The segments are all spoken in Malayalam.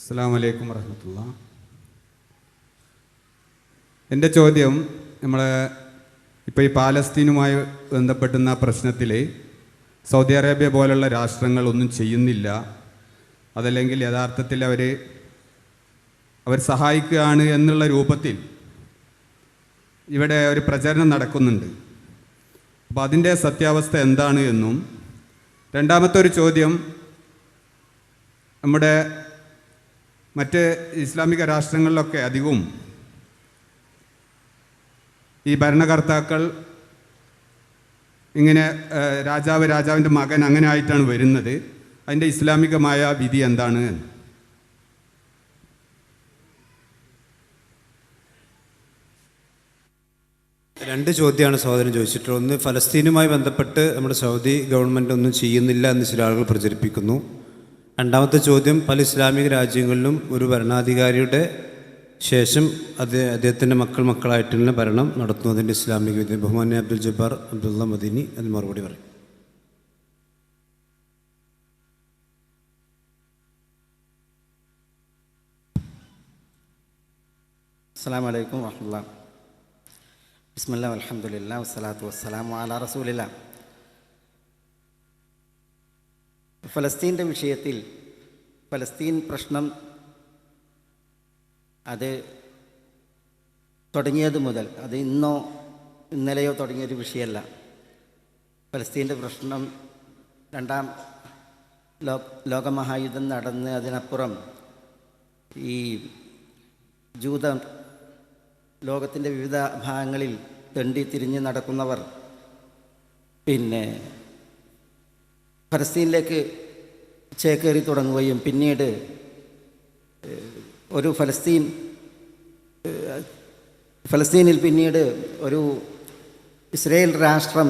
അസ്സാം വലൈക്കും വരഹമത്തുള്ള എന്റെ ചോദ്യം നമ്മൾ ഇപ്പോൾ ഈ പാലസ്തീനുമായി ബന്ധപ്പെട്ടുന്ന പ്രശ്നത്തിൽ സൗദി അറേബ്യ പോലുള്ള രാഷ്ട്രങ്ങൾ ഒന്നും ചെയ്യുന്നില്ല. അതല്ലെങ്കിൽ യഥാർത്ഥത്തിൽ അവർ അവർ സഹായിക്കുകയാണ് എന്നുള്ള രൂപത്തിൽ ഇവിടെ ഒരു പ്രചരണം നടക്കുന്നുണ്ട്. അപ്പോൾ അതിന്റെ സത്യാവസ്ഥ എന്താണ് എന്നും രണ്ടാമത്തെ ഒരു ചോദ്യം നമ്മുടെ മറ്റ് ഇസ്ലാമിക രാഷ്ട്രങ്ങളിലൊക്കെ അധികവും ഈ ഭരണകർത്താക്കൾ ഇങ്ങനെ രാജാവ് രാജാവിന്റെ മകൻ അങ്ങനെ ആയിട്ടാണ് വരുന്നത്. അതിന്റെ ഇസ്ലാമികമായ വിധി എന്താണ്? രണ്ട് ചോദ്യമാണ് സഹോദരൻ ചോദിച്ചിട്ടുള്ളത്. ഒന്ന് ഫലസ്തീനുമായി ബന്ധപ്പെട്ട് നമ്മുടെ സൗദി ഗവൺമെന്റ് ഒന്നും ചെയ്യുന്നില്ല എന്ന് ചില ആളുകൾ പ്രചരിപ്പിക്കുന്നു. രണ്ടാമത്തെ ചോദ്യം പല ഇസ്ലാമിക രാജ്യങ്ങളിലും ഒരു ഭരണാധികാരിയുടെ ശേഷം അത് അദ്ദേഹത്തിന്റെ മക്കൾ മക്കളായിട്ടുള്ള ഭരണം നടത്തുന്നതിന്റെ ഇസ്ലാമിക വിധി. ബഹുമാന്യ അബ്ദുൽ ജബ്ബാർ അബ്ദുള്ള മദീനി അത് മറുപടി പറയും. അസ്സാം വലൈക്കും വാഹമുല്ല ബിസ്മില്ല അലഹമുല്ല വസ്സലാത്തു വസ്സലാം അല റസൂലില്ല. ഫലസ്തീന്റെ വിഷയത്തിൽ ഫലസ്തീൻ പ്രശ്നം അത് തുടങ്ങിയത് മുതൽ അത് ഇന്നോ ഇന്നലെയോ തുടങ്ങിയൊരു വിഷയമല്ല. പലസ്തീന്റെ പ്രശ്നം രണ്ടാം ലോ ലോകമഹായുദ്ധം നടന്ന് അതിനപ്പുറം ഈ ജൂത ലോകത്തിന്റെ വിവിധ ഭാഗങ്ങളിൽ തെണ്ടി തിരിഞ്ഞ് നടക്കുന്നവർ പിന്നെ ഫലസ്തീനിലേക്ക് ചേക്കേറി തുടങ്ങുകയും പിന്നീട് ഒരു ഫലസ്തീൻ ഫലസ്തീനിൽ പിന്നീട് ഒരു ഇസ്രയേൽ രാഷ്ട്രം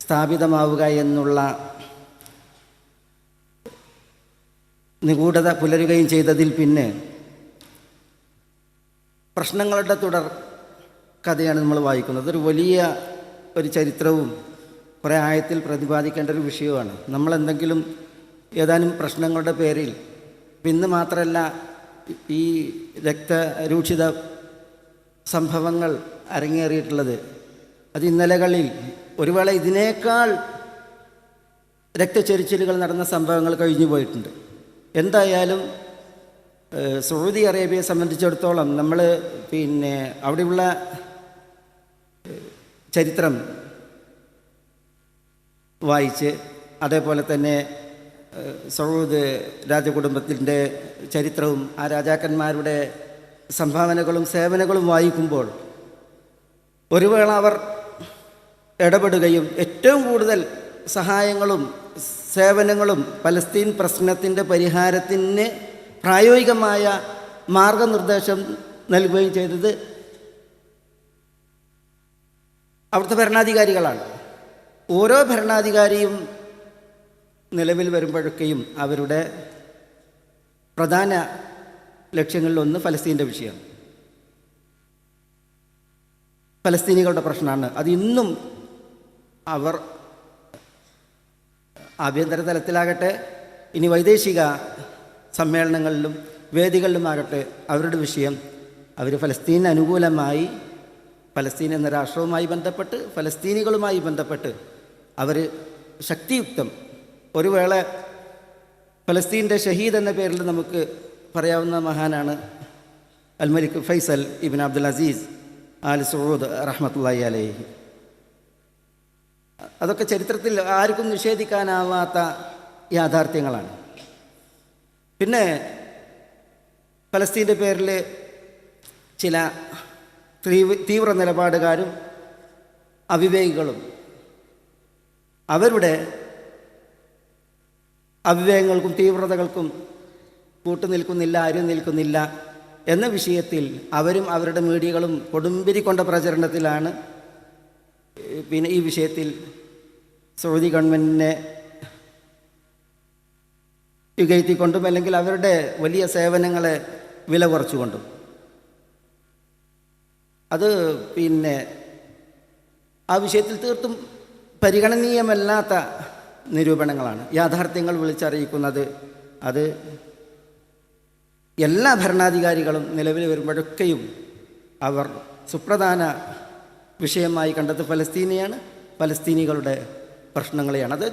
സ്ഥാപിതമാവുക എന്നുള്ള നിഗൂഢത പുലരുകയും ചെയ്തതിൽ പിന്നെ പ്രശ്നങ്ങളുടെ തുടർ കഥയാണ് നമ്മൾ വായിക്കുന്നത്. ഒരു വലിയ ഒരു ചരിത്രവും കുറേ ആയത്തിൽ പ്രതിപാദിക്കേണ്ട ഒരു വിഷയമാണ് നമ്മളെന്തെങ്കിലും ഏതാനും പ്രശ്നങ്ങളുടെ പേരിൽ ഇന്ന് മാത്രമല്ല ഈ രക്തരൂക്ഷിത സംഭവങ്ങൾ അരങ്ങേറിയിട്ടുള്ളത്. അത് ഇന്നലകളിൽ ഒരു വേള ഇതിനേക്കാൾ രക്തചൊരിച്ചിലുകൾ നടന്ന സംഭവങ്ങൾ കഴിഞ്ഞു പോയിട്ടുണ്ട്. എന്തായാലും സൗദി അറേബ്യയെ സംബന്ധിച്ചിടത്തോളം നമ്മൾ പിന്നെ അവിടെയുള്ള ചരിത്രം വായിച്ച് അതേപോലെ തന്നെ സൗദ് രാജകുടുംബത്തിന്റെ ചരിത്രവും ആ രാജാക്കന്മാരുടെ സംഭാവനകളും സേവനങ്ങളും വായിക്കുമ്പോൾ ഒരു വേള അവർ ഇടപെടുകയും ഏറ്റവും കൂടുതൽ സഹായങ്ങളും സേവനങ്ങളും പലസ്തീൻ പ്രശ്നത്തിന്റെ പരിഹാരത്തിന് പ്രായോഗികമായ മാർഗനിർദ്ദേശം നൽകുകയും ചെയ്തത് അവിടുത്തെ ഭരണാധികാരികളാണ്. ഓരോ ഭരണാധികാരിയും നിലവിൽ വരുമ്പോഴൊക്കെയും അവരുടെ പ്രധാന ലക്ഷ്യങ്ങളിലൊന്ന് ഫലസ്തീന്റെ വിഷയമാണ്. ഫലസ്തീനികളുടെ പ്രശ്നമാണ്. അത് ഇന്നും അവർ ആഭ്യന്തര തലത്തിലാകട്ടെ ഇനി വൈദേശിക സമ്മേളനങ്ങളിലും വേദികളിലുമാകട്ടെ അവരുടെ വിഷയം അവർ ഫലസ്തീന് അനുകൂലമായി ഫലസ്തീൻ എന്ന രാഷ്ട്രവുമായി ബന്ധപ്പെട്ട് ഫലസ്തീനികളുമായി ബന്ധപ്പെട്ട് അവർ ശക്തിയുക്തം ഒരു വേള ഫലസ്തീന്റെ ഷഹീദ് എന്ന പേരിൽ നമുക്ക് പറയാവുന്ന മഹാനാണ് al Malik Faisal ibn Abdul Aziz Al Saud റഹ്മത്തുള്ളി അലൈഹി. അതൊക്കെ ചരിത്രത്തിൽ ആർക്കും നിഷേധിക്കാനാവാത്ത യാഥാർത്ഥ്യങ്ങളാണ്. പിന്നെ ഫലസ്തീന്റെ പേരിൽ ചില തീവ്ര തീവ്ര നിലപാടുകാരും അവിവേകികളും അവരുടെ അവിവേകങ്ങൾക്കും തീവ്രതകൾക്കും കൂട്ടുനിൽക്കുന്നില്ല ആരും നിൽക്കുന്നില്ല എന്ന വിഷയത്തിൽ അവരും അവരുടെ മീഡിയകളും കൊടുമ്പിരി കൊണ്ട പ്രചരണത്തിലാണ് പിന്നെ ഈ വിഷയത്തിൽ സൗദി ഗവൺമെന്റിനെ യുഗയത്തിക്കൊണ്ടും അല്ലെങ്കിൽ അവരുടെ വലിയ സേവനങ്ങളെ വില കുറച്ചുകൊണ്ടും. അത് പിന്നെ ആ വിഷയത്തിൽ തീർത്തും പരിഗണനീയമല്ലാത്ത നിരൂപണങ്ങളാണ്. യാഥാർത്ഥ്യങ്ങൾ വിളിച്ചറിയിക്കുന്നത് അത് എല്ലാ ഭരണാധികാരികളും നിലവിൽ വരുമ്പോഴൊക്കെയും അവർ സുപ്രധാന വിഷയമായി കണ്ടത് ഫലസ്തീനെയാണ്. ഫലസ്തീനികളുടെ പ്രശ്നങ്ങളെയാണ്. അത്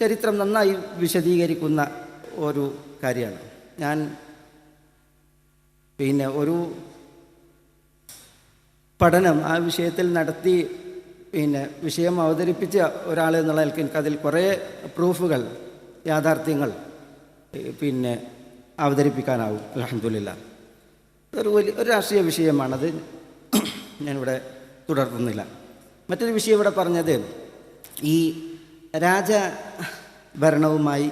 ചരിത്രം നന്നായി വിശദീകരിക്കുന്ന ഒരു കാര്യമാണ്. ഞാൻ പിന്നെ ഒരു പഠനം ആ വിഷയത്തിൽ നടത്തി പിന്നെ വിഷയം അവതരിപ്പിച്ച ഒരാൾ എന്നുള്ള നിലയ്ക്ക് എനിക്കതിൽ കുറേ പ്രൂഫുകൾ യാഥാർത്ഥ്യങ്ങൾ പിന്നെ അവതരിപ്പിക്കാനാവും. അലഹമില്ല ഒരു വലിയ ഒരു രാഷ്ട്രീയ വിഷയമാണത്. ഞാനിവിടെ തുടർത്തുന്നില്ല. മറ്റൊരു വിഷയം ഇവിടെ പറഞ്ഞത് ഈ രാജ ഭരണവുമായി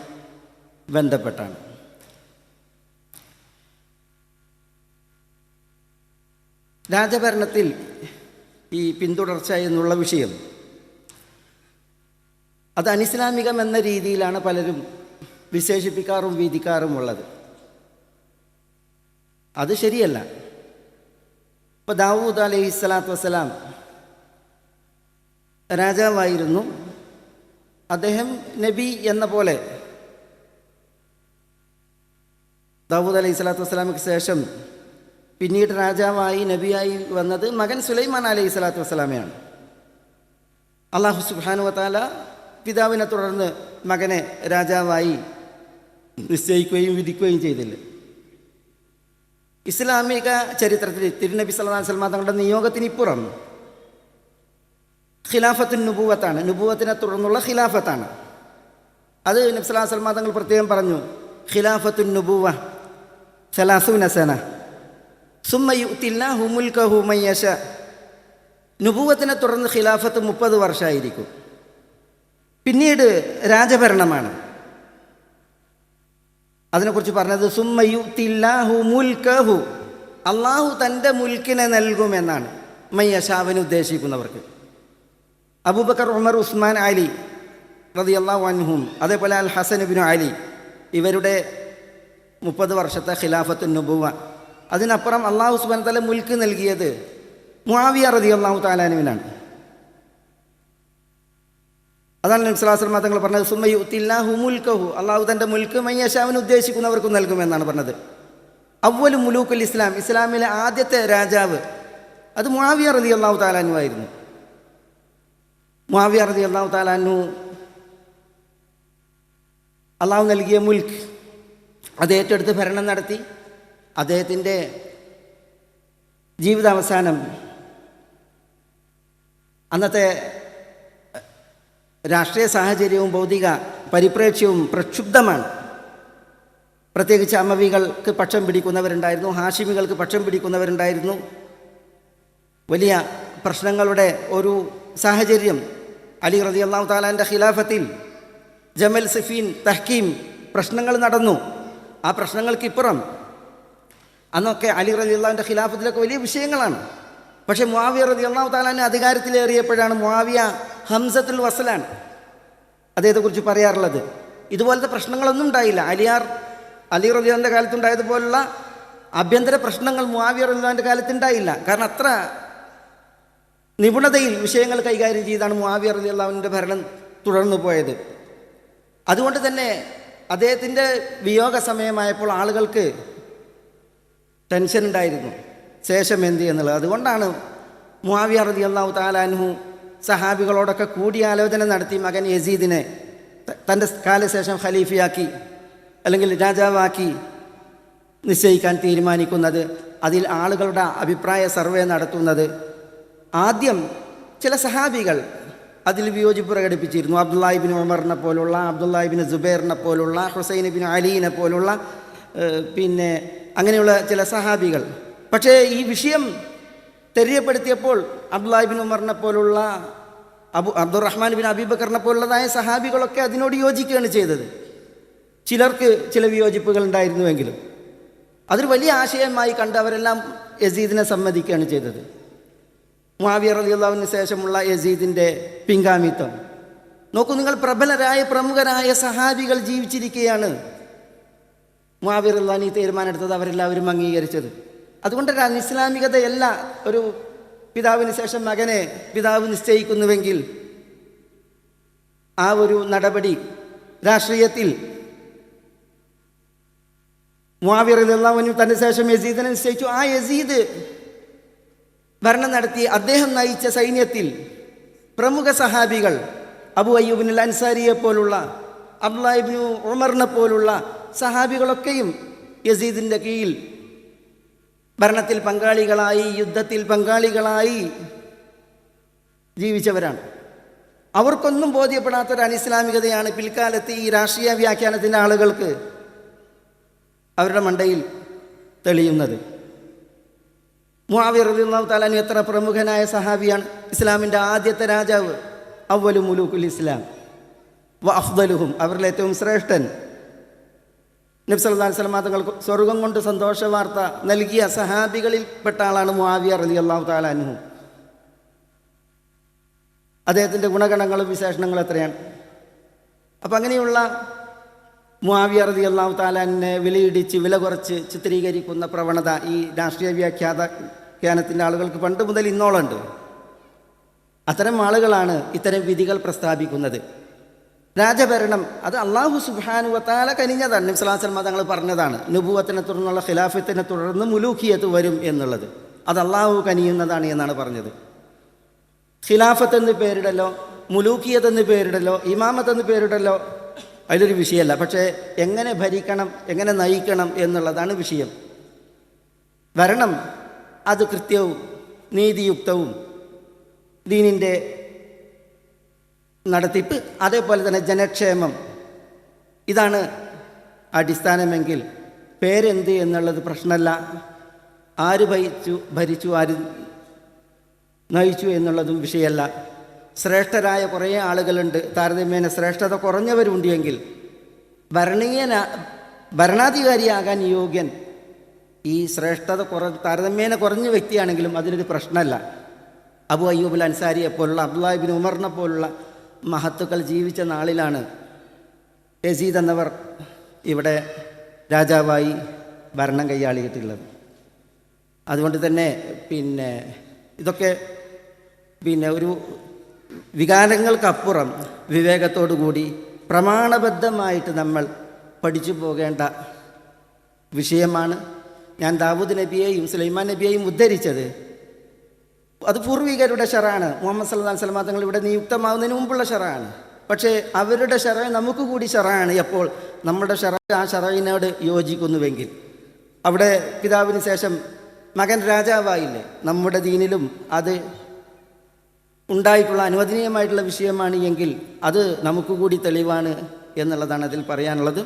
ബന്ധപ്പെട്ടാണ്. രാജഭരണത്തിൽ ഈ പിന്തുടർച്ച എന്നുള്ള വിഷയം. അത് അനിസ്ലാമികം എന്ന രീതിയിലാണ് പലരും വിശേഷിപ്പിക്കാറും വീതിക്കാറുമുള്ളത് അത് ശരിയല്ല. ഇപ്പോൾ ദാവൂദ് അലൈഹി സ്വലാത്തു വസ്സലാം രാജാവായിരുന്നു. അദ്ദേഹം നബി എന്ന പോലെ ദാവൂദ് അലൈഹി സ്വലാത്തു വസ്സലാമിക്ക് ശേഷം പിന്നീട് രാജാവായി നബിയായി വന്നത് മകൻ സുലൈമാൻ അലൈഹി സ്വലാത്തു വസ്സലാമയാണ്. അള്ളാഹു സുബാനു വത്താല പിതാവിനെ തുടർന്ന് മകനെ രാജാവായി നിശ്ചയിക്കുകയും വിധിക്കുകയും ചെയ്തില്ല. ഇസ്ലാമിക ചരിത്രത്തിൽ തിരുനബി സല്ലല്ലാഹു സ്വലമ തങ്ങളുടെ നിയോഗത്തിന് ഇപ്പുറം ഖിലാഫത്തിൻ നുപൂവത്താണ് നുപൂവത്തിനെ തുടർന്നുള്ള ഖിലാഫത്താണ്. അത് നബി സല്ലല്ലാഹു അലൈഹി തങ്ങൾ പ്രത്യേകം പറഞ്ഞു ഖിലാഫത്തുൻ നുപൂവ സലാസൂന സന സുമ്മ യുത്തില്ലാഹു മുൽക്കഹു മയ്യശ. നുബൂവത്തിനെ തുടർന്ന് ഖിലാഫത്ത് മുപ്പത് വർഷമായിരിക്കും പിന്നീട് രാജഭരണമാണ്. അതിനെക്കുറിച്ച് പറഞ്ഞത് സുമ്മയുത്തില്ലാഹു മുൽക്കഹു അള്ളാഹു തന്റെ മുൽക്കിനെ നൽകുമെന്നാണ് മയ്യശാവിന് ഉദ്ദേശിക്കുന്നവർക്ക്. അബൂബക്കർ ഉമർ ഉസ്മാൻ അലി റതി അള്ളാഹു അൻഹും അതേപോലെ അൽ ഹസൻ ബിനു അലി ഇവരുടെ മുപ്പത് വർഷത്തെ ഖിലാഫത്ത് നുബുവ അതിനപ്പുറം അള്ളാഹു സുബാൻ തല മുൽക്ക് നൽകിയത് മുആവിയ റതി അള്ളാഹു താലാനുവിനാണ് അതാണ് നബ്സലാസ്ലം തങ്ങൾ പറഞ്ഞത് സുമ്മയുത്തില്ലാഹു മുൽക്കഹു. അള്ളാഹു തന്റെ മുൽക്ക് മയ്യഷാവിന് ഉദ്ദേശിക്കുന്നവർക്കും നൽകുമെന്നാണ് പറഞ്ഞത്. അവലു മുലൂക്കുൽ ഇസ്ലാം ഇസ്ലാമിലെ ആദ്യത്തെ രാജാവ് അത് മുആവിയ റതി അള്ളാഹു താലാനു ആയിരുന്നു. മുആവിയ റതി അള്ളാഹു താലാനു അള്ളാഹു നൽകിയ മുൽക്ക് അത് ഏറ്റെടുത്ത് ഭരണം നടത്തി. അദ്ദേഹത്തിന്റെ ജീവിതാവസാനം അന്നത്തെ രാഷ്ട്രീയ സാഹചര്യവും ഭൗതിക പരിപ്രേക്ഷ്യവും പ്രക്ഷുബ്ധമാണ്. പ്രത്യേകിച്ച് അമ്മവികൾക്ക് പക്ഷം പിടിക്കുന്നവരുണ്ടായിരുന്നു ഹാഷിമികൾക്ക് പക്ഷം പിടിക്കുന്നവരുണ്ടായിരുന്നു. വലിയ പ്രശ്നങ്ങളുടെ ഒരു സാഹചര്യം അലി റതി അള്ളാഹു താലാന്റെ ഖിലാഫത്തിൽ ജമൽ സിഫീൻ തഹ്കീം പ്രശ്നങ്ങൾ നടന്നു. ആ പ്രശ്നങ്ങൾക്കിപ്പുറം അന്നൊക്കെ അലി റലി അള്ളാഹുവിന്റെ ഖിലാഫത്തിലൊക്കെ വലിയ വിഷയങ്ങളാണ്. പക്ഷേ മുവാവിയ റതി അള്ളാഹു താലാന്റെ അധികാരത്തിലേറിയപ്പോഴാണ് മുവാവിയ ഹംസത്തുൽ വസലാണ് അദ്ദേഹത്തെക്കുറിച്ച് പറയാറുള്ളത്. ഇതുപോലത്തെ പ്രശ്നങ്ങളൊന്നും ഉണ്ടായില്ല. അലിയാർ അലി റലിയാന്റെ കാലത്തുണ്ടായതുപോലുള്ള ആഭ്യന്തര പ്രശ്നങ്ങൾ മുവാവിയ റലിയാന്റെ കാലത്തുണ്ടായില്ല. കാരണം അത്ര നിപുണതയിൽ വിഷയങ്ങൾ കൈകാര്യം ചെയ്താണ് മുവാവിയ റലി അള്ളാഹുവിന്റെ ഭരണം തുടർന്നു പോയത്. അതുകൊണ്ട് തന്നെ അദ്ദേഹത്തിന്റെ വിയോഗ സമയമായപ്പോൾ ആളുകൾക്ക് ടെൻഷൻ ഉണ്ടായിരുന്നു. ശേഷം എന്ത് എന്നുള്ളത് അതുകൊണ്ടാണ് മുവാവിയ റതി അള്ളാഹു താലാൻഹു സഹാബികളോടൊക്കെ കൂടിയാലോചന നടത്തി മകൻ യസീദിനെ തന്റെ കാലശേഷം ഖലീഫയാക്കി അല്ലെങ്കിൽ രാജാവാക്കി നിശ്ചയിക്കാൻ തീരുമാനിക്കുന്നത് അതിൽ ആളുകളുടെ അഭിപ്രായ സർവേ നടത്തുന്നത്. ആദ്യം ചില സഹാബികൾ അതിൽ വിയോജിപ്പ് പ്രകടിപ്പിച്ചിരുന്നു. അബ്ദുല്ലാഹിബിൻ ഉമറിനെ പോലുള്ള അബ്ദുല്ലാഹിബിൻ ജുബൈറിനെ പോലുള്ള ഹുസൈൻ അലീനെ പോലുള്ള പിന്നെ അങ്ങനെയുള്ള ചില സഹാബികൾ. പക്ഷേ ഈ വിഷയം തെരിയപ്പെടുത്തിയപ്പോൾ അബ്ദുല്ലാഹിബിൻ ഉമറിനെ പോലുള്ള അബു അബ്ദുറഹ്മാൻ ബിൻ അബീബക്കറിനെ പോലുള്ളതായ സഹാബികളൊക്കെ അതിനോട് യോജിക്കുകയാണ് ചെയ്തത്. ചിലർക്ക് ചില വിയോജിപ്പുകൾ ഉണ്ടായിരുന്നുവെങ്കിലും. അതൊരു വലിയ ആശയമായി കണ്ട് അവരെല്ലാം യസീദിനെ സമ്മതിക്കുകയാണ് ചെയ്തത്. മുആവിയ റളിയല്ലാഹുവിന് ശേഷമുള്ള യസീദിന്റെ പിൻഗാമിത്വം. നോക്കൂ നിങ്ങൾ പ്രബലരായ പ്രമുഖരായ സഹാബികൾ ജീവിച്ചിരിക്കുകയാണ്. റളിയല്ലാഹു ഈ തീരുമാനമെടുത്തത് അവരെല്ലാവരും അംഗീകരിച്ചത്. അതുകൊണ്ട് ഒരു അനിസ്ലാമികതയല്ല ഒരു പിതാവിന് ശേഷം മകനെ പിതാവ് നിശ്ചയിക്കുന്നുവെങ്കിൽ ആ ഒരു നടപടി രാഷ്ട്രീയത്തിൽ മുവാവിർ അള്ളാഹുവിനും തന്റെ ശേഷം യസീദിനെ നിശ്ചയിച്ചു. ആ യസീദ് ഭരണം നടത്തി അദ്ദേഹം നയിച്ച സൈന്യത്തിൽ പ്രമുഖ സഹാബികൾ അബു അയ്യൂബിൻ അൻസാരിയെ പോലുള്ള അബ്ദുല്ലാഹിബ്നു ഉമറിനെ പോലുള്ള സഹാബികളൊക്കെയും യസീദിന്റെ കീഴിൽ ഭരണത്തിൽ പങ്കാളികളായി യുദ്ധത്തിൽ പങ്കാളികളായി ജീവിച്ചവരാണ്. അവർക്കൊന്നും ബോധ്യപ്പെടാത്തൊരു അനിസ്ലാമികതയാണ് പിൽക്കാലത്ത് ഈ രാഷ്ട്രീയ വ്യാഖ്യാനത്തിന്റെ ആളുകൾക്ക് അവരുടെ മണ്ടയിൽ തെളിയുന്നത്. മുഹാവിർ താലാനു എത്ര പ്രമുഖനായ സഹാബിയാണ്. ഇസ്ലാമിന്റെ ആദ്യത്തെ രാജാവ് അവലു മുലൂക്കുൽ ഇസ്ലാം. വ അഫ്ദലുഹും അവരിൽ ഏറ്റവും ശ്രേഷ്ഠൻ. നബ്സല്ലാ സ്വലമാ തങ്ങൾക്ക് സ്വർഗം കൊണ്ട് സന്തോഷ വാർത്ത നൽകിയ സഹാബികളിൽപ്പെട്ട ആളാണ് മുആവിയ റലി അള്ളാഹു താലാനുഹു അദ്ദേഹത്തിന്റെ ഗുണഗണങ്ങളും വിശേഷണങ്ങളും എത്രയാണ്? അപ്പം അങ്ങനെയുള്ള മുആവിയ റതി അള്ളാഹു താലാനെ വിലയിടിച്ച് വില കുറച്ച് ചിത്രീകരിക്കുന്ന പ്രവണത ഈ രാഷ്ട്രീയ വ്യാഖ്യാത വ്യാഖ്യാനത്തിന്റെ ആളുകൾക്ക് പണ്ട് മുതൽ ഇന്നോളുണ്ട് അത്തരം ആളുകളാണ് ഇത്തരം വിധികൾ പ്രസ്താവിക്കുന്നത്. രാജഭരണം. അത് അള്ളാഹു സുബാനുവത്താല കനിഞ്ഞതാണ്. നിസ്ലാസൽ മതങ്ങൾ പറഞ്ഞതാണ് നുബുവത്തിനെ തുടർന്നുള്ള ഖിലാഫത്തിനെ തുടർന്ന് മുലൂഖിയത്ത് വരും എന്നുള്ളത്. അത് അള്ളാഹു കനിയുന്നതാണ് എന്നാണ് പറഞ്ഞത്. ഖിലാഫത്ത് എന്ന് പേരിടലോ മുലൂക്കിയത് എന്ന് പേരിടലോ ഇമാമത്ത് എന്ന് പേരിടലോ അതിലൊരു വിഷയമല്ല. പക്ഷേ എങ്ങനെ ഭരിക്കണം എങ്ങനെ നയിക്കണം എന്നുള്ളതാണ് വിഷയം. ഭരണം അത് കൃത്യവും നീതിയുക്തവും ദീനിന്റെ നടത്തിപ്പ് അതേപോലെ തന്നെ ജനക്ഷേമം. ഇതാണ് അടിസ്ഥാനമെങ്കിൽ പേരെന്ത് എന്നുള്ളത് പ്രശ്നമല്ല. ആര് ഭരിച്ചു ഭരിച്ചു ആര് നയിച്ചു എന്നുള്ളതും വിഷയമല്ല. ശ്രേഷ്ഠരായ കുറേ ആളുകളുണ്ട്. താരതമ്യേന ശ്രേഷ്ഠത കുറഞ്ഞവരുണ്ട് എങ്കിൽ ഭരണീയന ഭരണാധികാരിയാകാൻ യോഗ്യൻ ഈ ശ്രേഷ്ഠത കുറ താരതമ്യേന കുറഞ്ഞ വ്യക്തിയാണെങ്കിലും അതിനൊരു പ്രശ്നമല്ല. അബു അയ്യൂബുൽ അൻസാരിയെ പോലുള്ള അബ്ദുല്ലാഹിബിൻ ഉമറിനെ പോലുള്ള മഹത്തുക്കൾ ജീവിച്ച നാളിലാണ് യസീദ് എന്നവർ ഇവിടെ രാജാവായി ഭരണം കൈയാളിയിട്ടുള്ളത്. അതുകൊണ്ട് തന്നെ പിന്നെ ഇതൊക്കെ പിന്നെ ഒരു വികാരങ്ങൾക്കപ്പുറം കൂടി പ്രമാണബദ്ധമായിട്ട് നമ്മൾ പഠിച്ചു പോകേണ്ട വിഷയമാണ്. ഞാൻ ദാവൂദ് നബിയെയും സുലൈമാൻ നബിയെയും ഉദ്ധരിച്ചത് അത് പൂർവികരുടെ ഷെറാണ് മുഹമ്മദ് സല്ലാ സ്വലമാ തങ്ങൾ ഇവിടെ നിയുക്തമാവുന്നതിന് മുമ്പുള്ള ഷെറാണ് പക്ഷേ അവരുടെ ഷെറ നമുക്ക് കൂടി ഷെറാണ് എപ്പോൾ നമ്മുടെ ഷെറ ആ ഷെറയിനോട് യോജിക്കുന്നുവെങ്കിൽ. അവിടെ പിതാവിന് ശേഷം മകൻ രാജാവായില്ലേ? നമ്മുടെ ദീനിലും അത് ഉണ്ടായിട്ടുള്ള അനുവദനീയമായിട്ടുള്ള വിഷയമാണ് എങ്കിൽ അത് നമുക്ക് കൂടി തെളിവാണ് എന്നുള്ളതാണ് അതിൽ പറയാനുള്ളത്.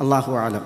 അള്ളാഹു ആലം.